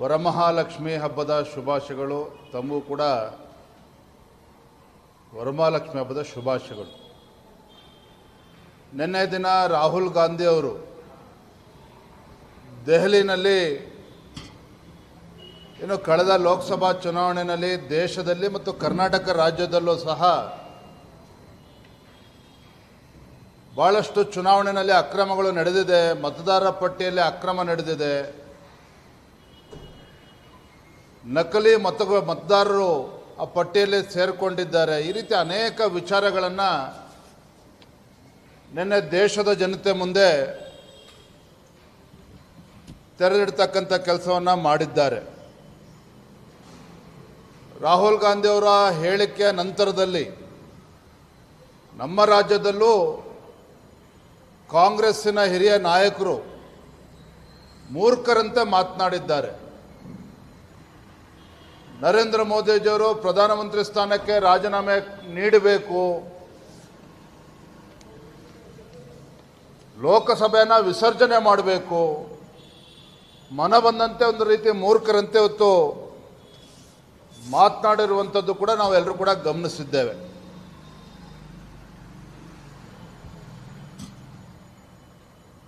ವರಮಹಾಲಕ್ಷ್ಮಿ ಹಬ್ಬದ ಶುಭಾಶಯಗಳು ತಮ್ಮೂ ಕೂಡ ವರಮಹಾಲಕ್ಷ್ಮಿ ಹಬ್ಬದ ಶುಭಾಶಯಗಳು. ನಿನ್ನೆ ದಿನ ರಾಹುಲ್ ಗಾಂಧಿ ಅವರು ದೆಹಲಿನಲ್ಲಿ ಏನು ಕಳೆದ ಲೋಕಸಭಾ ಚುನಾವಣೆಯಲ್ಲಿ ದೇಶದಲ್ಲಿ ಮತ್ತು ಕರ್ನಾಟಕ ರಾಜ್ಯದಲ್ಲೂ ಸಹ ಭಾಳಷ್ಟು ಚುನಾವಣೆಯಲ್ಲಿ ಅಕ್ರಮಗಳು ನಡೆದಿದೆ ಮತದಾರ ಪಟ್ಟಿಯಲ್ಲಿ ಅಕ್ರಮ ನಡೆದಿದೆ. ನಕಲಿ ಮತ ಮತದಾರರು ಆ ಪಟ್ಟಿಯಲ್ಲಿ ಸೇರಿಕೊಂಡಿದ್ದಾರೆ. ಈ ರೀತಿ ಅನೇಕ ವಿಚಾರಗಳನ್ನು ನಿನ್ನೆ ದೇಶದ ಜನತೆ ಮುಂದೆ ತೆರೆದಿಡ್ತಕ್ಕಂಥ ಕೆಲಸವನ್ನು ಮಾಡಿದ್ದಾರೆ. ರಾಹುಲ್ ಗಾಂಧಿಯವರ ಹೇಳಿಕೆಯ ನಂತರದಲ್ಲಿ ನಮ್ಮ ರಾಜ್ಯದಲ್ಲೂ ಕಾಂಗ್ರೆಸ್ಸಿನ ಹಿರಿಯ ನಾಯಕರು ಮೂರ್ಖರಂತೆ ಮಾತನಾಡಿದ್ದಾರೆ. ನರೇಂದ್ರ ಮೋದಿಜಿಯವರು ಪ್ರಧಾನಮಂತ್ರಿ ಸ್ಥಾನಕ್ಕೆ ರಾಜೀನಾಮೆ ನೀಡಬೇಕು. ಲೋಕಸಭೆಯನ್ನು ವಿಸರ್ಜನೆ ಮಾಡಬೇಕು. ಮನ ಬಂದಂತೆ ಒಂದು ರೀತಿ ಮೂರ್ಖರಂತೆ ಹೊತ್ತು ಮಾತನಾಡಿರುವಂಥದ್ದು ಕೂಡ ನಾವೆಲ್ಲರೂ ಕೂಡ ಗಮನಿಸಿದ್ದೇವೆ.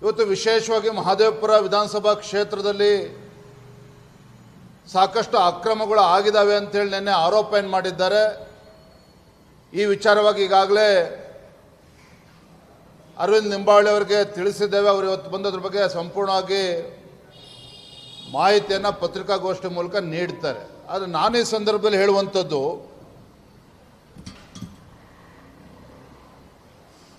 ಇವತ್ತು ವಿಶೇಷವಾಗಿ ಮಹದೇವಪುರ ವಿಧಾನಸಭಾ ಕ್ಷೇತ್ರದಲ್ಲಿ ಸಾಕಷ್ಟು ಅಕ್ರಮಗಳು ಆಗಿದ್ದಾವೆ ಅಂತೇಳಿ ನಿನ್ನೆ ಆರೋಪ ಏನು ಮಾಡಿದ್ದಾರೆ? ಈ ವಿಚಾರವಾಗಿ ಈಗಾಗಲೇ ಅರವಿಂದ್ ನಿಂಬಾಳಿ ಅವರಿಗೆ ತಿಳಿಸಿದ್ದೇವೆ. ಅವರು ಇವತ್ತು ಬಂದದ್ರ ಬಗ್ಗೆ ಸಂಪೂರ್ಣವಾಗಿ ಮಾಹಿತಿಯನ್ನು ಪತ್ರಿಕಾಗೋಷ್ಠಿ ಮೂಲಕ ನೀಡ್ತಾರೆ. ಆದರೆ ನಾನು ಈ ಸಂದರ್ಭದಲ್ಲಿ ಹೇಳುವಂಥದ್ದು,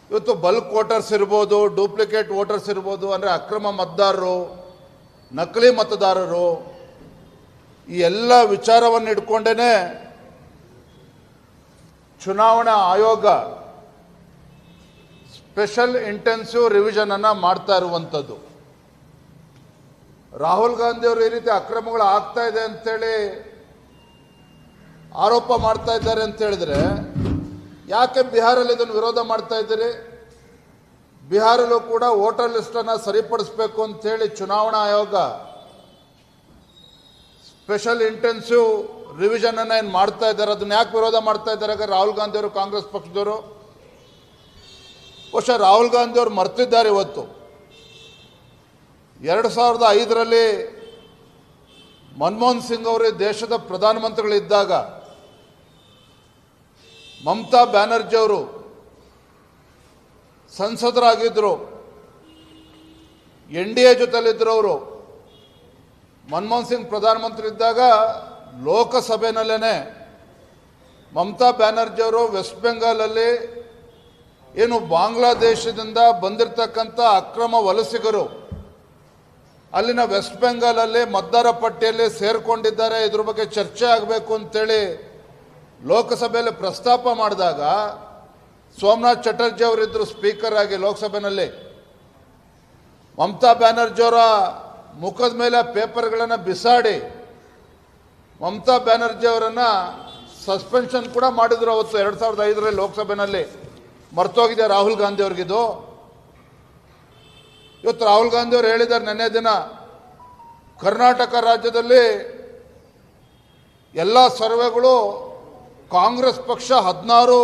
ಇವತ್ತು ಬಲ್ಕ್ ವೋಟರ್ಸ್ ಇರ್ಬೋದು, ಡೂಪ್ಲಿಕೇಟ್ ವೋಟರ್ಸ್ ಇರ್ಬೋದು, ಅಂದರೆ ಅಕ್ರಮ ಮತದಾರರು, ನಕಲಿ ಮತದಾರರು ಈ ಎಲ್ಲ ವಿಚಾರವನ್ನು ಇಟ್ಕೊಂಡೇನೆ ಚುನಾವಣಾ ಆಯೋಗ ಸ್ಪೆಷಲ್ ಇಂಟೆನ್ಸಿವ್ ರಿವಿಷನನ್ನು ಮಾಡ್ತಾ ಇರುವಂಥದ್ದು ರಾಹುಲ್ ಗಾಂಧಿ ಅವರು ಈ ರೀತಿ ಅಕ್ರಮಗಳು ಆಗ್ತಾ ಇದೆ ಅಂತೇಳಿ ಆರೋಪ ಮಾಡ್ತಾ ಇದ್ದಾರೆ ಅಂತ ಹೇಳಿದ್ರೆ, ಯಾಕೆ ಬಿಹಾರಲ್ಲಿ ಇದನ್ನು ವಿರೋಧ ಮಾಡ್ತಾ ಇದ್ದೀರಿ? ಬಿಹಾರಲ್ಲೂ ಕೂಡ ವೋಟರ್ ಲಿಸ್ಟನ್ನು ಸರಿಪಡಿಸ್ಬೇಕು ಅಂತೇಳಿ ಚುನಾವಣಾ ಆಯೋಗ ಸ್ಪೆಷಲ್ ಇಂಟೆನ್ಸಿವ್ ರಿವಿಷನ್ ಅನ್ನ ಏನು ಮಾಡ್ತಾ ಇದ್ದಾರೆ, ಅದನ್ನ ಯಾಕೆ ವಿರೋಧ ಮಾಡ್ತಾ ಇದ್ದಾರೆ? ರಾಹುಲ್ ಗಾಂಧಿ ಅವರು ಕಾಂಗ್ರೆಸ್ ಪಕ್ಷದವರು. ಬಹುಶಃ ರಾಹುಲ್ ಗಾಂಧಿ ಅವರು ಮರ್ತಿದ್ದಾರೆ ಇವತ್ತು. ಎರಡು ಸಾವಿರದ ಐದರಲ್ಲಿ ಮನಮೋಹನ್ ಸಿಂಗ್ ಅವರು ದೇಶದ ಪ್ರಧಾನಮಂತ್ರಿಗಳಿದ್ದಾಗ ಮಮತಾ ಬ್ಯಾನರ್ಜಿ ಅವರು ಸಂಸದರಾಗಿದ್ದರು ಎನ್ ಡಿ ಎ ಜೊತೆಲಿದ್ದರು ಅವರು. ಮನಮೋಹನ್ ಸಿಂಗ್ ಪ್ರಧಾನಮಂತ್ರಿ ಇದ್ದಾಗ ಲೋಕಸಭೆನಲ್ಲೇ ಮಮತಾ ಬ್ಯಾನರ್ಜಿ ಅವರು ವೆಸ್ಟ್ ಬೆಂಗಾಲಲ್ಲಿ ಏನು ಬಾಂಗ್ಲಾದೇಶದಿಂದ ಬಂದಿರತಕ್ಕಂಥ ಅಕ್ರಮ ವಲಸಿಗರು ಅಲ್ಲಿನ ವೆಸ್ಟ್ ಬೆಂಗಾಲಲ್ಲಿ ಮತದಾರ ಪಟ್ಟಿಯಲ್ಲಿ ಸೇರಿಕೊಂಡಿದ್ದಾರೆ, ಇದ್ರ ಬಗ್ಗೆ ಚರ್ಚೆ ಆಗಬೇಕು ಅಂತೇಳಿ ಲೋಕಸಭೆಯಲ್ಲಿ ಪ್ರಸ್ತಾಪ ಮಾಡಿದಾಗ ಸೋಮನಾಥ್ ಚಟರ್ಜಿ ಅವರಿದ್ದರು ಸ್ಪೀಕರ್ ಆಗಿ ಲೋಕಸಭೆಯಲ್ಲಿ ಮಮತಾ ಬ್ಯಾನರ್ಜಿ ಅವರ ಮುಖದ ಮೇಲೆ ಪೇಪರ್ಗಳನ್ನು ಬಿಸಾಡಿ ಮಮತಾ ಬ್ಯಾನರ್ಜಿ ಅವರನ್ನು ಸಸ್ಪೆನ್ಷನ್ ಕೂಡ ಮಾಡಿದ್ರು ಅವತ್ತು ಎರಡು ಸಾವಿರದ ಐದರಲ್ಲಿ ಲೋಕಸಭೆಯಲ್ಲಿ ಮರ್ತೋಗಿದೆ ರಾಹುಲ್ ಗಾಂಧಿ ಅವ್ರಿಗಿದು. ಇವತ್ತು ರಾಹುಲ್ ಗಾಂಧಿ ಅವರು ಹೇಳಿದ್ದಾರೆ ನಿನ್ನೆ ದಿನ, ಕರ್ನಾಟಕ ರಾಜ್ಯದಲ್ಲಿ ಎಲ್ಲ ಸರ್ವೆಗಳು ಕಾಂಗ್ರೆಸ್ ಪಕ್ಷ ಹದಿನಾರು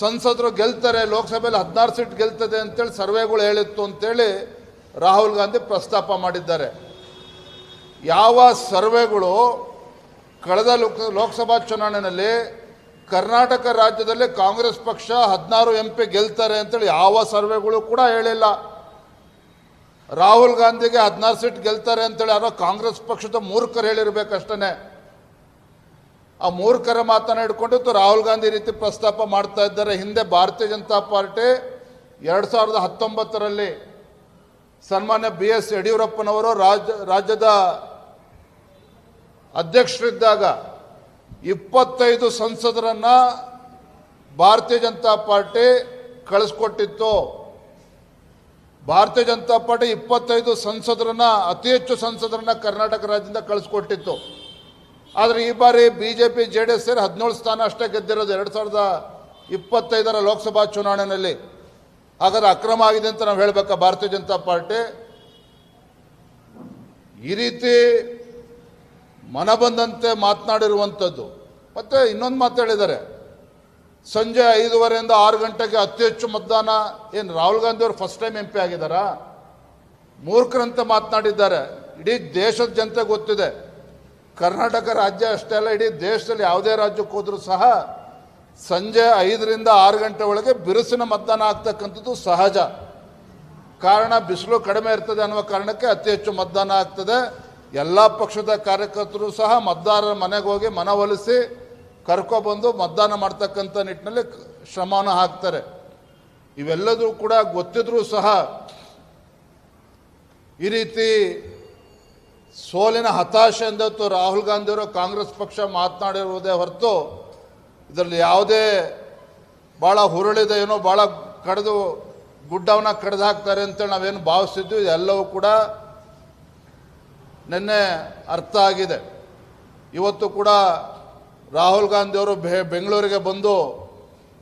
ಸಂಸದರು ಗೆಲ್ತಾರೆ, ಲೋಕಸಭೆಯಲ್ಲಿ ಹದಿನಾರು ಸೀಟ್ ಗೆಲ್ತದೆ ಅಂತೇಳಿ ಸರ್ವೆಗಳು ಹೇಳಿತ್ತು ಅಂತೇಳಿ ರಾಹುಲ್ ಗಾಂಧಿ ಪ್ರಸ್ತಾಪ ಮಾಡಿದ್ದಾರೆ. ಯಾವ ಸರ್ವೆಗಳು ಕಳೆದ ಲೋಕ, ಲೋಕಸಭಾ ಚುನಾವಣೆಯಲ್ಲಿ ಕರ್ನಾಟಕ ರಾಜ್ಯದಲ್ಲಿ ಕಾಂಗ್ರೆಸ್ ಪಕ್ಷ ಹದಿನಾರು ಎಂ ಪಿ ಗೆಲ್ತಾರೆ ಅಂತೇಳಿ ಯಾವ ಸರ್ವೆಗಳು ಕೂಡ ಹೇಳಿಲ್ಲ. ರಾಹುಲ್ ಗಾಂಧಿಗೆ ಹದಿನಾರು ಸೀಟ್ ಗೆಲ್ತಾರೆ ಅಂತೇಳಿ ಯಾರೋ ಕಾಂಗ್ರೆಸ್ ಪಕ್ಷದ ಮೂರ್ಖರು ಹೇಳಿರ್ಬೇಕಷ್ಟೇ ಆ ಮೂರ್ಖರ ಮಾತನ್ನ ರಾಹುಲ್ ಗಾಂಧಿ ರೀತಿ ಪ್ರಸ್ತಾಪ ಮಾಡ್ತಾ ಇದ್ದಾರೆ. ಹಿಂದೆ ಭಾರತೀಯ ಜನತಾ ಪಾರ್ಟಿ ಎರಡು ಸಾವಿರದ ಹತ್ತೊಂಬತ್ತರಲ್ಲಿ ಸನ್ಮಾನ್ಯ ಬಿ ಎಸ್ ಯಡಿಯೂರಪ್ಪನವರು ರಾಜ್ಯ, ರಾಜ್ಯದ ಅಧ್ಯಕ್ಷರಿದ್ದಾಗ ಇಪ್ಪತ್ತೈದು ಸಂಸದರನ್ನು ಭಾರತೀಯ ಜನತಾ ಪಾರ್ಟಿ ಕಳಿಸ್ಕೊಟ್ಟಿತ್ತು. ಭಾರತೀಯ ಜನತಾ ಪಾರ್ಟಿ ಇಪ್ಪತ್ತೈದು ಸಂಸದರನ್ನ, ಅತಿ ಹೆಚ್ಚು ಸಂಸದರನ್ನ ಕರ್ನಾಟಕ ರಾಜ್ಯದಿಂದ ಕಳಿಸ್ಕೊಟ್ಟಿತ್ತು. ಆದರೆ ಈ ಬಾರಿ B J P J D S ಸೇರಿ ಹದಿನೇಳು ಸ್ಥಾನ ಅಷ್ಟೇ ಗೆದ್ದಿರೋದು ಎರಡು ಸಾವಿರದ ಇಪ್ಪತ್ತೈದರ ಲೋಕಸಭಾ ಚುನಾವಣೆಯಲ್ಲಿ. ಹಾಗಾದ್ರೆ ಅಕ್ರಮ ಆಗಿದೆ ಅಂತ ನಾವು ಹೇಳಬೇಕಾ ಭಾರತೀಯ ಜನತಾ ಪಾರ್ಟಿ. ಈ ರೀತಿ ಮನ ಬಂದಂತೆ ಮಾತನಾಡಿರುವಂಥದ್ದು. ಮತ್ತು ಇನ್ನೊಂದು ಮಾತು ಹೇಳಿದ್ದಾರೆ. ಸಂಜೆ ಐದೂವರೆಯಿಂದ ಆರು ಗಂಟೆಗೆ ಅತಿ ಹೆಚ್ಚು ಮತದಾನ. ಏನು ರಾಹುಲ್ ಗಾಂಧಿ ಅವರು ಫಸ್ಟ್ ಟೈಮ್ ಎಂ ಪಿ ಆಗಿದ್ದಾರಾ? ಮೂರ್ಖರಂತೆ ಮಾತನಾಡಿದ್ದಾರೆ. ಇಡೀ ದೇಶದ ಜನತೆ ಗೊತ್ತಿದೆ. ಕರ್ನಾಟಕ ರಾಜ್ಯ ಅಷ್ಟೇ ಅಲ್ಲ, ಇಡೀ ದೇಶದಲ್ಲಿ ಯಾವುದೇ ರಾಜ್ಯಕ್ಕೆ ಹೋದರೂ ಸಹ ಸಂಜೆ ಐದರಿಂದ ಆರು ಗಂಟೆ ಒಳಗೆ ಬಿರುಸಿನ ಮತದಾನ ಆಗ್ತಕ್ಕಂಥದ್ದು ಸಹಜ. ಕಾರಣ ಬಿಸಿಲು ಕಡಿಮೆ ಇರ್ತದೆ ಅನ್ನುವ ಕಾರಣಕ್ಕೆ ಅತಿ ಹೆಚ್ಚು ಮತದಾನ ಆಗ್ತದೆ. ಎಲ್ಲ ಪಕ್ಷದ ಕಾರ್ಯಕರ್ತರು ಸಹ ಮತದಾರರ ಮನೆಗೆ ಹೋಗಿ ಮನವೊಲಿಸಿ ಕರ್ಕೊಬಂದು ಮತದಾನ ಮಾಡ್ತಕ್ಕಂಥ ನಿಟ್ಟಿನಲ್ಲಿ ಶ್ರಮವನ್ನು ಹಾಕ್ತಾರೆ. ಇವೆಲ್ಲದೂ ಕೂಡ ಗೊತ್ತಿದ್ರೂ ಸಹ ಈ ರೀತಿ ಸೋಲಿನ ಹತಾಶೆ ಎಂದತ್ತು ರಾಹುಲ್ ಗಾಂಧಿಯವರು ಕಾಂಗ್ರೆಸ್ ಪಕ್ಷ ಮಾತನಾಡಿರುವುದೇ ಹೊರತು ಇದರಲ್ಲಿ ಯಾವುದೇ ಭಾಳ ಹುರುಳಿದ ಏನೋ ಭಾಳ ಕಡಿದು ಗುಡ್ಡವನ್ನ ಕಡ್ದು ಹಾಕ್ತಾರೆ ಅಂತೇಳಿ ನಾವೇನು ಭಾವಿಸ್ತಿದ್ವಿ ಎಲ್ಲವೂ ಕೂಡ ನಿನ್ನೆ ಅರ್ಥ ಆಗಿದೆ. ಇವತ್ತು ಕೂಡ ರಾಹುಲ್ ಗಾಂಧಿಯವರು ಬೆ, ಬೆಂಗಳೂರಿಗೆ ಬಂದು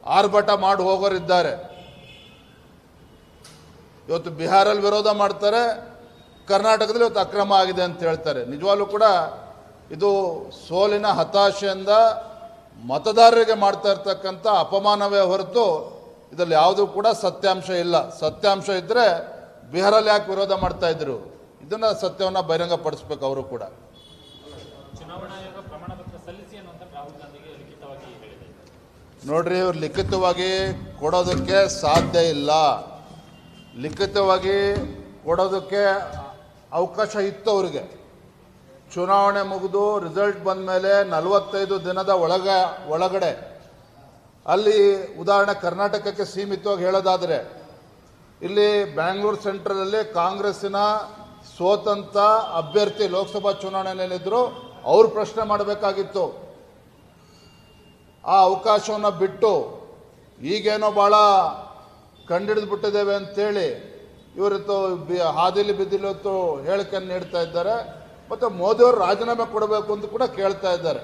ಆರ್ಭಟ ಮಾಡಿ ಹೋಗೋರಿದ್ದಾರೆ. ಇವತ್ತು ಬಿಹಾರಲ್ಲಿ ವಿರೋಧ ಮಾಡ್ತಾರೆ, ಕರ್ನಾಟಕದಲ್ಲಿ ಇವತ್ತು ಅಕ್ರಮ ಆಗಿದೆ ಅಂತ ಹೇಳ್ತಾರೆ. ನಿಜವಾಗ್ಲೂ ಕೂಡ ಇದು ಸೋಲಿನ ಹತಾಶೆಯಿಂದ ಮತದಾರರಿಗೆ ಮಾಡ್ತಾ ಇರ್ತಕ್ಕಂಥ ಅಪಮಾನವೇ ಹೊರತು ಇದರಲ್ಲಿ ಯಾವುದೂ ಕೂಡ ಸತ್ಯಾಂಶ ಇಲ್ಲ. ಸತ್ಯಾಂಶ ಇದ್ದರೆ ಬಿಹಾರಲ್ಲಿ ಯಾಕೆ ವಿರೋಧ ಮಾಡ್ತಾ ಇದ್ರು? ಇದನ್ನು ಸತ್ಯವನ್ನು ಬಹಿರಂಗಪಡಿಸ್ಬೇಕು ಅವರು ಕೂಡ. ನೋಡ್ರಿ ಇವ್ರು ಲಿಖಿತವಾಗಿ ಕೊಡೋದಕ್ಕೆ ಸಾಧ್ಯ ಇಲ್ಲ. ಲಿಖಿತವಾಗಿ ಕೊಡೋದಕ್ಕೆ ಅವಕಾಶ ಇತ್ತು ಅವ್ರಿಗೆ. ಚುನಾವಣೆ ಮುಗಿದು ರಿಸಲ್ಟ್ ಬಂದ ಮೇಲೆ ನಲವತ್ತೈದು ದಿನದ ಒಳಗ, ಒಳಗಡೆ, ಅಲ್ಲಿ ಉದಾಹರಣೆ ಕರ್ನಾಟಕಕ್ಕೆ ಸೀಮಿತವಾಗಿ ಹೇಳೋದಾದರೆ, ಇಲ್ಲಿ ಬ್ಯಾಂಗ್ಳೂರು ಸೆಂಟ್ರಲಲ್ಲಿ ಕಾಂಗ್ರೆಸ್ಸಿನ ಸ್ವತಂತ್ರ ಅಭ್ಯರ್ಥಿ ಲೋಕಸಭಾ ಚುನಾವಣೆಯಲ್ಲಿದ್ದರು ಅವರು ಪ್ರಶ್ನೆ ಮಾಡಬೇಕಾಗಿತ್ತು. ಆ ಅವಕಾಶವನ್ನು ಬಿಟ್ಟು ಈಗೇನೋ ಭಾಳ ಕಂಡಿಡಿದು ಬಿಟ್ಟಿದ್ದೇವೆ ಅಂತೇಳಿ ಇವರತ್ತು ಬಿ ಹಾದಿಲಿ ಬಿದ್ದಿಲತ್ತು ಹೇಳಿಕೆಯನ್ನು ನೀಡ್ತಾ ಇದ್ದಾರೆ. ಮತ್ತು ಮೋದಿಯವರು ರಾಜೀನಾಮೆ ಕೊಡಬೇಕು ಅಂತ ಕೂಡ ಕೇಳ್ತಾ ಇದ್ದಾರೆ.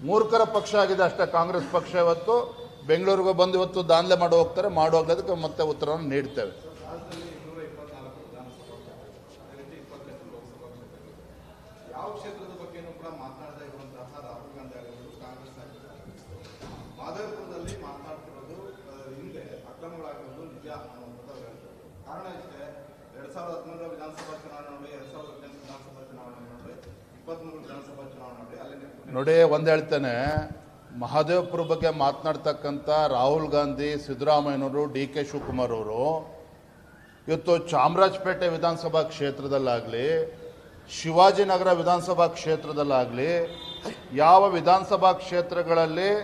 ಮೂರ್ಖರ ಪಕ್ಷ ಆಗಿದೆ ಅಷ್ಟೇ, ಕಾಂಗ್ರೆಸ್ ಪಕ್ಷ ಇವತ್ತು. ಬೆಂಗಳೂರಿಗೆ ಬಂದು ಇವತ್ತು ದಾನ್ಲೆ ಮಾಡಿ ಹೋಗ್ತಾರೆ ಮಾಡುವಾಗ ಅದಕ್ಕೆ ಮತ್ತೆ ಉತ್ತರವನ್ನು ನೀಡ್ತೇವೆ ಯಾವ ಕ್ಷೇತ್ರದ ಬಗ್ಗೆನೂ ಕೂಡ ಮಾತನಾಡದೇ ಇರುವಂತಹ ರಾಹುಲ್ ಗಾಂಧಿ ಆಗಿರ್ಬೋದು ಕಾಂಗ್ರೆಸ್ ಆಗಿರ್ಬೋದು ಮಾಧವಪುರದಲ್ಲಿ ಮಾತನಾಡ್ತಿರೋದು ಆ, ಹಿಂದೆ ಅಕ್ರಮಗಳಾಗಿರೋದು ನಿಜ ಅನ್ನುವಂಥದ್ದು ಅವ್ರು ಹೇಳ್ತಾರೆ. ಕಾರಣ ಇಷ್ಟೇ ಎರಡ್ ಸಾವಿರದ ಹದಿಮೂರರ ವಿಧಾನಸಭಾ ಚುನಾವಣೆ ನೋಡಿ ಎರಡ್ ಸಾವಿರದ ಹದಿನೆಂಟು ವಿಧಾನಸಭಾ ಚುನಾವಣೆ ನೋಡಿ ಇಪ್ಪತ್ಮೂರು ವಿಧಾನಸಭಾ ಚುನಾವಣೆ ನೋಡಿ ಅಲ್ಲಿ ನೆನಪು ನೋಡಿ, ಒಂದು ಹೇಳ್ತೇನೆ. ಮಹಾದೇವಪುರ ಬಗ್ಗೆ ಮಾತನಾಡ್ತಕ್ಕಂಥ ರಾಹುಲ್ ಗಾಂಧಿ, ಸಿದ್ದರಾಮಯ್ಯನವರು, ಡಿ ಕೆ ಶಿವಕುಮಾರ್ ಅವರು, ಇವತ್ತು ಚಾಮರಾಜಪೇಟೆ ವಿಧಾನಸಭಾ ಕ್ಷೇತ್ರದಲ್ಲಾಗಲಿ, ಶಿವಾಜಿನಗರ ವಿಧಾನಸಭಾ ಕ್ಷೇತ್ರದಲ್ಲಾಗಲಿ, ಯಾವ ವಿಧಾನಸಭಾ ಕ್ಷೇತ್ರಗಳಲ್ಲಿ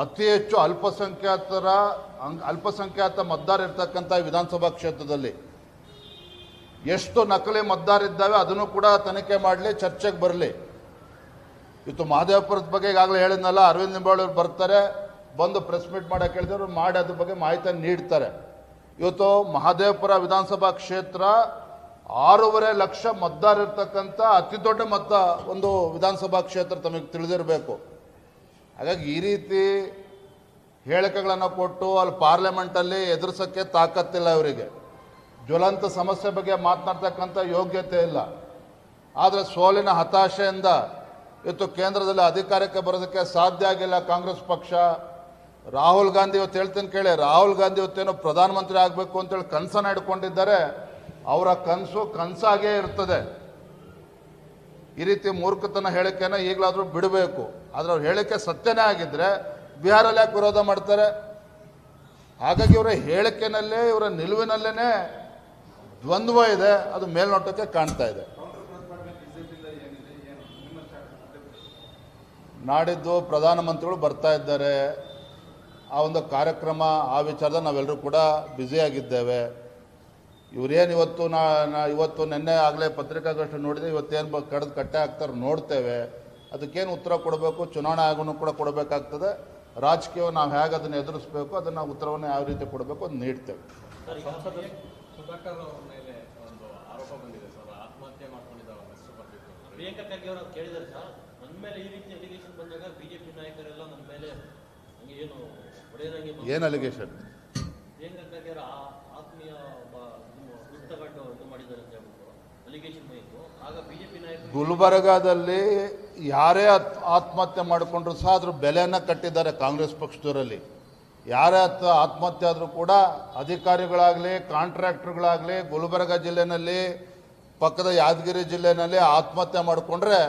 ಅತಿ ಹೆಚ್ಚು ಅಲ್ಪಸಂಖ್ಯಾತರ, ಅಂಗ್- ಅಲ್ಪಸಂಖ್ಯಾತ ಮತದಾರ ಇರ್ತಕ್ಕಂಥ ವಿಧಾನಸಭಾ ಕ್ಷೇತ್ರದಲ್ಲಿ ಎಷ್ಟು ನಕಲಿ ಮತದಾರ ಇದ್ದಾವೆ ಅದನ್ನು ಕೂಡ ತನಿಖೆ ಮಾಡಲಿ, ಚರ್ಚೆಗೆ ಬರಲಿ. ಇವತ್ತು ಮಹದೇವಪುರದ ಬಗ್ಗೆ ಈಗಾಗಲೇ ಹೇಳಿದ್ನಲ್ಲ, ಅರವಿಂದ್ ನಿಂಬಾಳ್ ಅವ್ರು ಬರ್ತಾರೆ, ಬಂದು ಪ್ರೆಸ್ ಮೀಟ್ ಮಾಡಕ್ಕೆ ಹೇಳಿದವರು ಮಾಡಿ ಅದ್ರ ಬಗ್ಗೆ ಮಾಹಿತಿಯನ್ನು ನೀಡ್ತಾರೆ. ಇವತ್ತು ಮಹದೇವಪುರ ವಿಧಾನಸಭಾ ಕ್ಷೇತ್ರ ಆರೂವರೆ ಲಕ್ಷ ಮತದಾರ ಇರ್ತಕ್ಕಂಥ ಅತಿ ದೊಡ್ಡ ಮತ ಒಂದು ವಿಧಾನಸಭಾ ಕ್ಷೇತ್ರ ತಮಗೆ ತಿಳಿದಿರಬೇಕು. ಹಾಗಾಗಿ ಈ ರೀತಿ ಹೇಳಿಕೆಗಳನ್ನು ಕೊಟ್ಟು ಅಲ್ಲಿ ಪಾರ್ಲಿಮೆಂಟಲ್ಲಿ ಎದುರಿಸೋಕ್ಕೆ ತಾಕತ್ತಿಲ್ಲ ಇವರಿಗೆ. ಜ್ವಲಂತ ಸಮಸ್ಯೆ ಬಗ್ಗೆ ಮಾತನಾಡ್ತಕ್ಕಂಥ ಯೋಗ್ಯತೆ ಇಲ್ಲ. ಆದರೆ ಸೋಲಿನ ಹತಾಶೆಯಿಂದ ಇವತ್ತು ಕೇಂದ್ರದಲ್ಲಿ ಅಧಿಕಾರಕ್ಕೆ ಬರೋದಕ್ಕೆ ಸಾಧ್ಯ ಆಗಿಲ್ಲ ಕಾಂಗ್ರೆಸ್ ಪಕ್ಷ. ರಾಹುಲ್ ಗಾಂಧಿ ಇವತ್ತು ಹೇಳ್ತೀನಿ ಕೇಳಿ, ರಾಹುಲ್ ಗಾಂಧಿ ಇವತ್ತೇನೋ ಪ್ರಧಾನಮಂತ್ರಿ ಆಗಬೇಕು ಅಂತೇಳಿ ಕನಸನ್ನ ಇಟ್ಕೊಂಡಿದ್ದಾರೆ ಅವರ ಕನಸು ಕನಸಾಗೇ ಇರ್ತದೆ. ಈ ರೀತಿ ಮೂರ್ಖತನ ಹೇಳಿಕೆನ ಈಗಲಾದರೂ ಬಿಡಬೇಕು. ಆದರೆ ಅವ್ರ ಹೇಳಿಕೆ ಸತ್ಯನೇ ಆಗಿದ್ದರೆ ಬಿಹಾರಲ್ಲಿ ಯಾಕೆ ವಿರೋಧ ಮಾಡ್ತಾರೆ. ಹಾಗಾಗಿ ಇವರ ಹೇಳಿಕೆನಲ್ಲೇ, ಇವರ ನಿಲುವಿನಲ್ಲೇ ದ್ವಂದ್ವ ಇದೆ, ಅದು ಮೇಲ್ನೋಟಕ್ಕೆ ಕಾಣ್ತಾ ಇದೆ. ನಾಡಿದ್ದು ಪ್ರಧಾನಮಂತ್ರಿಗಳು ಬರ್ತಾ ಇದ್ದಾರೆ. ಆ ಒಂದು ಕಾರ್ಯಕ್ರಮ ಆ ವಿಚಾರದಲ್ಲಿ ನಾವೆಲ್ಲರೂ ಕೂಡ ಬ್ಯುಸಿಯಾಗಿದ್ದೇವೆ ಇವರೇನು ಇವತ್ತು ನಾ ನಾ ಇವತ್ತು ನಿನ್ನೆ ಆಗಲೇ ಪತ್ರಿಕಾಗೋಷ್ಠಿ ನೋಡಿದೆ ಇವತ್ತೇನು ಬ ಕಡ್ದು ಕಟ್ಟೆ ಆಗ್ತಾರೆ ನೋಡ್ತೇವೆ. ಅದಕ್ಕೇನು ಉತ್ತರ ಕೊಡಬೇಕು ಚುನಾವಣಾ ಆಯೋಗನೂ ಕೂಡ ಕೊಡಬೇಕಾಗ್ತದೆ. ರಾಜಕೀಯ ನಾವು ಹೇಗೆ ಅದನ್ನು ಎದುರಿಸ್ಬೇಕು ಅದನ್ನು ಉತ್ತರವನ್ನು ಯಾವ ರೀತಿ ಕೊಡಬೇಕು ಅದು ನೀಡ್ತೇವೆ. ಸುಧಾಕರ್ ಅವರ ಮೇಲೆ ಒಂದು ಆರೋಪ ಬಂದಿದೆ ಸರ್. ಆತ್ಮಹತ್ಯೆ ಮೇಲೆ ಈ ರೀತಿ ಅಲಿಗೇಷನ್ ಬಂದಾಗ ಬಿಜೆಪಿ ನಾಯಕರೆಲ್ಲ ನನ್ನ ಮೇಲೆ ಹಂಗೆ ಏನು ಹೊಡೆಯೋದಂಗೆ ಏನು ಅಲಿಗೇಷನ್ ಪ್ರಿಯಾಂಕಾ ಆ- ಆತ್ಮೀಯ ಒಬ್ಬ ಇದು ದುಡ್ಡು ಮಾಡಿದ್ದಾರೆ ಅಂತ ಹೇಳ್ಬಿಟ್ಟು ಅಲಿಗೇಷನ್ ಬಂದಿತ್ತು. ಆಗ ಬಿಜೆಪಿ ನಾಯಕರು ಗುಲ್ಬರ್ಗಾದಲ್ಲಿ ಯಾರೇ ಆತ್- ಆತ್ಮಹತ್ಯೆ ಮಾಡಿಕೊಂಡ್ರು ಸಹ ಅದ್ರ ಬೆಲೆಯನ್ನು ಕಟ್ಟಿದ್ದಾರೆ ಕಾಂಗ್ರೆಸ್ ಪಕ್ಷದವರಲ್ಲಿ. ಯಾರೇ ಆತ್ ಆತ್ಮಹತ್ಯೆ ಆದರೂ ಕೂಡ ಅಧಿಕಾರಿಗಳಾಗಲಿ ಕಾಂಟ್ರಾಕ್ಟರ್ಗಳಾಗಲಿ ಗುಲ್ಬರ್ಗ ಜಿಲ್ಲೆನಲ್ಲಿ ಪಕ್ಕದ ಯಾದಗಿರಿ ಜಿಲ್ಲೆನಲ್ಲಿ ಆತ್ಮಹತ್ಯೆ ಮಾಡಿಕೊಂಡ್ರೆ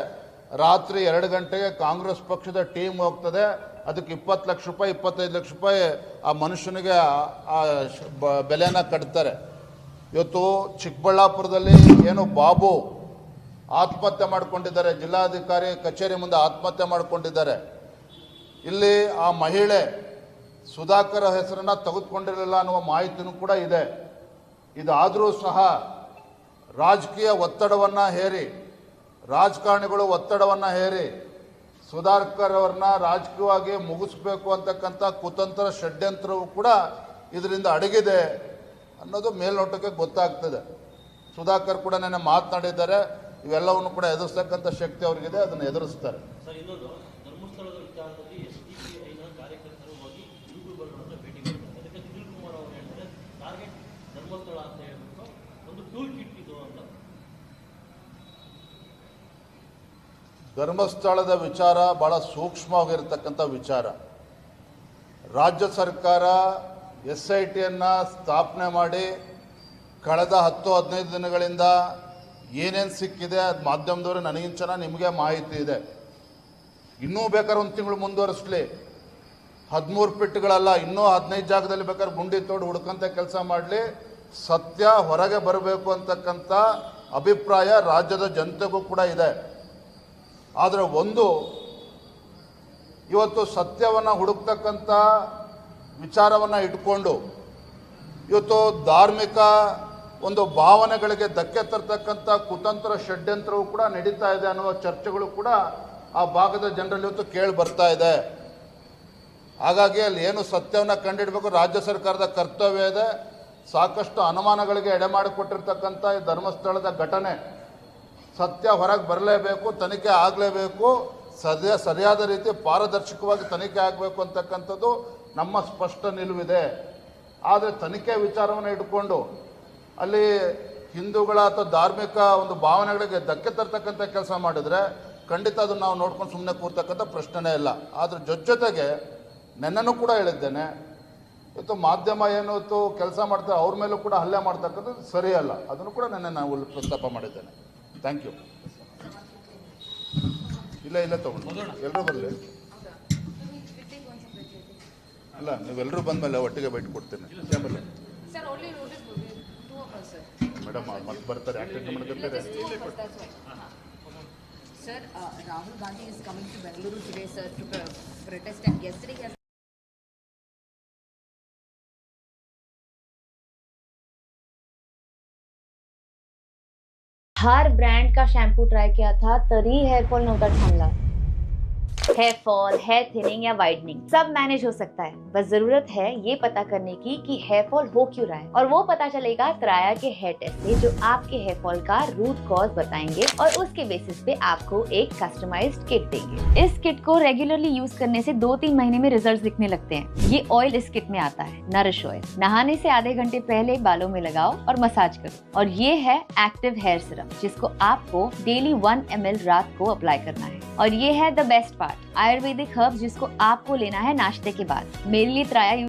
ರಾತ್ರಿ ಎರಡು ಗಂಟೆಗೆ ಕಾಂಗ್ರೆಸ್ ಪಕ್ಷದ ಟೀಮ್ ಹೋಗ್ತದೆ. ಅದಕ್ಕೆ ಇಪ್ಪತ್ತು ಲಕ್ಷ ರೂಪಾಯಿ, ಇಪ್ಪತ್ತೈದು ಲಕ್ಷ ರೂಪಾಯಿ ಆ ಮನುಷ್ಯನಿಗೆ ಆ- ಬೆಲೆನ ಕಟ್ತಾರೆ. ಇವತ್ತು ಚಿಕ್ಕಬಳ್ಳಾಪುರದಲ್ಲಿ ಏನು ಬಾಬು ಆತ್ಮಹತ್ಯೆ ಮಾಡಿಕೊಂಡಿದ್ದಾರೆ. ಜಿಲ್ಲಾಧಿಕಾರಿ ಕಚೇರಿ ಮುಂದೆ ಆತ್ಮಹತ್ಯೆ ಮಾಡಿಕೊಂಡಿದ್ದಾರೆ. ಇಲ್ಲಿ ಆ ಮಹಿಳೆ ಸುಧಾಕರ್ ಹೆಸರನ್ನು ತೆಗೆದುಕೊಂಡಿರಲಿಲ್ಲ ಅನ್ನುವ ಮಾಹಿತಿನೂ ಕೂಡ ಇದೆ. ಇದಾದರೂ ಸಹ ರಾಜಕೀಯ ಒತ್ತಡವನ್ನು ಹೇರಿ ರಾಜಕಾರಣಿಗಳು ಒತ್ತಡವನ್ನು ಹೇರಿ ಸುಧಾಕರ್ ಅವ್ರನ್ನ ರಾಜಕೀಯವಾಗಿ ಮುಗಿಸ್ಬೇಕು ಅಂತಕ್ಕಂಥ ಕುತಂತ್ರ ಷಡ್ಯಂತ್ರವು ಕೂಡ ಇದರಿಂದ ಅಡಗಿದೆ ಅನ್ನೋದು ಮೇಲ್ನೋಟಕ್ಕೆ ಗೊತ್ತಾಗ್ತದೆ. ಸುಧಾಕರ್ ಕೂಡ ನೆನೆ ಮಾತನಾಡಿದ್ದಾರೆ, ಇವೆಲ್ಲವನ್ನು ಕೂಡ ಎದುರಿಸ್ತಕ್ಕಂಥ ಶಕ್ತಿ ಅವ್ರಿಗಿದೆ, ಅದನ್ನು ಎದುರಿಸ್ತಾರೆ ಸರ್ ಇನ್ನೊಂದು ಧರ್ಮಸ್ಥಳದ ವಿಚಾರದಲ್ಲಿ ಎಸ್ ಡಿ ಪಿ ಐನ ಕಾರ್ಯಕರ್ತರು ಹೋಗಿ ಯೂಟ್ಯೂಬರ್ ಹತ್ರ ಭೇಟಿ ಮಾಡ್ತಾರೆ ಅದಕ್ಕೆ ಸುನಿಲ್ ಕುಮಾರ್ ಅವರು ಹೇಳ್ತಾರೆ ಟಾರ್ಗೆಟ್ ಧರ್ಮಸ್ಥಳ ಅಂತ ಹೇಳ್ಬಿಟ್ಟು ಒಂದು ಟೂಲ್ ಕಿಟ್ ಇದು ಅಂತ ಧರ್ಮಸ್ಥಳದ ವಿಚಾರ ಭಾಳ ಸೂಕ್ಷ್ಮವಾಗಿರ್ತಕ್ಕಂಥ ವಿಚಾರ. ರಾಜ್ಯ ಸರ್ಕಾರ ಎಸ್ ಐ ಟಿಯನ್ನು ಸ್ಥಾಪನೆ ಮಾಡಿ ಕಳೆದ ಹತ್ತು ಹದಿನೈದು ದಿನಗಳಿಂದ ಏನೇನು ಸಿಕ್ಕಿದೆ ಅದು ಮಾಧ್ಯಮದವರು ನನಗಿಂಚನ ನಿಮಗೆ ಮಾಹಿತಿ ಇದೆ. ಇನ್ನೂ ಬೇಕಾದ್ರೆ ಒಂದು ತಿಂಗಳು ಮುಂದುವರಿಸ್ಲಿ. ಹದಿಮೂರು ಪಿಟ್ಗಳಲ್ಲ, ಇನ್ನೂ ಹದಿನೈದು ಜಾಗದಲ್ಲಿ ಬೇಕಾದ್ರೆ ಗುಂಡಿ ತೋಡು ಹುಡ್ಕಂತ ಕೆಲಸ ಮಾಡಲಿ. ಸತ್ಯ ಹೊರಗೆ ಬರಬೇಕು ಅಂತಕ್ಕಂಥ ಅಭಿಪ್ರಾಯ ರಾಜ್ಯದ ಜನತೆಗೂ ಕೂಡ ಇದೆ. ಆದರೆ ಒಂದು, ಇವತ್ತು ಸತ್ಯವನ್ನು ಹುಡುಕ್ತಕ್ಕಂಥ ವಿಚಾರವನ್ನು ಇಟ್ಕೊಂಡು, ಇವತ್ತು ಧಾರ್ಮಿಕ ಒಂದು ಭಾವನೆಗಳಿಗೆ ಧಕ್ಕೆ ತರ್ತಕ್ಕಂಥ ಕುತಂತ್ರ ಷಡ್ಯಂತ್ರವು ಕೂಡ ನಡೀತಾ ಇದೆ ಅನ್ನುವ ಚರ್ಚೆಗಳು ಕೂಡ ಆ ಭಾಗದ ಜನರಲ್ಲಿ ಇವತ್ತು ಕೇಳಿ ಬರ್ತಾ ಇದೆ. ಹಾಗಾಗಿ ಅಲ್ಲಿ ಏನು ಸತ್ಯವನ್ನು ಕಂಡಿಡಬೇಕು, ರಾಜ್ಯ ಸರ್ಕಾರದ ಕರ್ತವ್ಯ ಇದೆ. ಸಾಕಷ್ಟು ಅನುಮಾನಗಳಿಗೆ ಎಡೆ ಮಾಡಿಕೊಟ್ಟಿರ್ತಕ್ಕಂಥ ಈ ಧರ್ಮಸ್ಥಳದ ಘಟನೆ. ಸತ್ಯ ಹೊರಗೆ ಬರಲೇಬೇಕು, ತನಿಖೆ ಆಗಲೇಬೇಕು ಸದ್ಯ ಸರಿಯಾದ ರೀತಿ ಪಾರದರ್ಶಕವಾಗಿ ತನಿಖೆ ಆಗಬೇಕು ಅಂತಕ್ಕಂಥದ್ದು ನಮ್ಮ ಸ್ಪಷ್ಟ ನಿಲುವಿದೆ. ಆದರೆ ತನಿಖೆ ವಿಚಾರವನ್ನು ಇಟ್ಕೊಂಡು ಅಲ್ಲಿ ಹಿಂದೂಗಳ ಅಥವಾ ಧಾರ್ಮಿಕ ಒಂದು ಭಾವನೆಗಳಿಗೆ ಧಕ್ಕೆ ತರ್ತಕ್ಕಂಥ ಕೆಲಸ ಮಾಡಿದರೆ ಖಂಡಿತ ಅದನ್ನು ನಾವು ನೋಡ್ಕೊಂಡು ಸುಮ್ಮನೆ ಕೂರ್ತಕ್ಕಂಥ ಪ್ರಶ್ನೆನೇ ಇಲ್ಲ. ಆದರೆ ಜೊತೆ ಜೊತೆಗೆ ನೆನ್ನೂ ಕೂಡ ಹೇಳಿದ್ದೇನೆ, ಇವತ್ತು ಮಾಧ್ಯಮ ಏನು ಕೆಲಸ ಮಾಡ್ತಾರೆ ಅವ್ರ ಮೇಲೂ ಕೂಡ ಹಲ್ಲೆ ಮಾಡ್ತಕ್ಕಂಥದ್ದು ಸರಿಯಲ್ಲ. ಅದನ್ನು ಕೂಡ ನೆನ್ನೆ ನಾವು ಪ್ರಸ್ತಾಪ ಮಾಡಿದ್ದೇನೆ. ಥ್ಯಾಂಕ್ ಯು ಇಲ್ಲ ಇಲ್ಲ ತಗೊಂಡು ಎಲ್ಲರೂ ಬರಲಿ ಅಲ್ಲ ನೀವೆಲ್ಲರೂ ಬಂದಮೇಲೆ ಒಟ್ಟಿಗೆ ಬೈಟ್ ಕೊಡ್ತೇನೆ. ಮೇಡಮ್ ಮತ್ತೆ ಬರ್ತಾರೆ ಆಕ್ಸಿಡೆಂಟ್ ಮಾಡ್ಕೊತಾರೆ sir Rahul Gandhi is coming to Bengaluru today sir to protest and ಗೆಸ್ಟ್ರಿಗೆ हर ब्रांड का शैम्पू ट्राई किया था तरी हेयर फॉल नव्हता थांबला हेयर फॉल हेयर थिनिंग या वाइडनिंग सब मैनेज हो सकता है। बस ज़रूरत है ये पता करने की कि हेयर फॉल हो क्यों रहा है। और वो पता चलेगा त्राया के हेयर टेस्ट से, जो आपके हेयर फॉल का रूट कॉज बताएँगे और उसके बेसिस पे आपको एक कस्टमाइज किट देंगे। इस किट को रेगुलरली यूज़ करने से दो तीन महीने में रिज़ल्ट दिखने लगते हैं। ये ऑयल इस किट में आता है नरिश ऑयल नहाने से आधे घंटे पहले बालों में लगाओ और मसाज करो। और ये है एक्टिव हेयर सिरम जिसको आपको डेली वन एम रात को अप्लाई करना है। और ये है the best part Ayurvedic herb जिसको आपको लेना है नाश्ते के बाद। मेरे लिए त्राया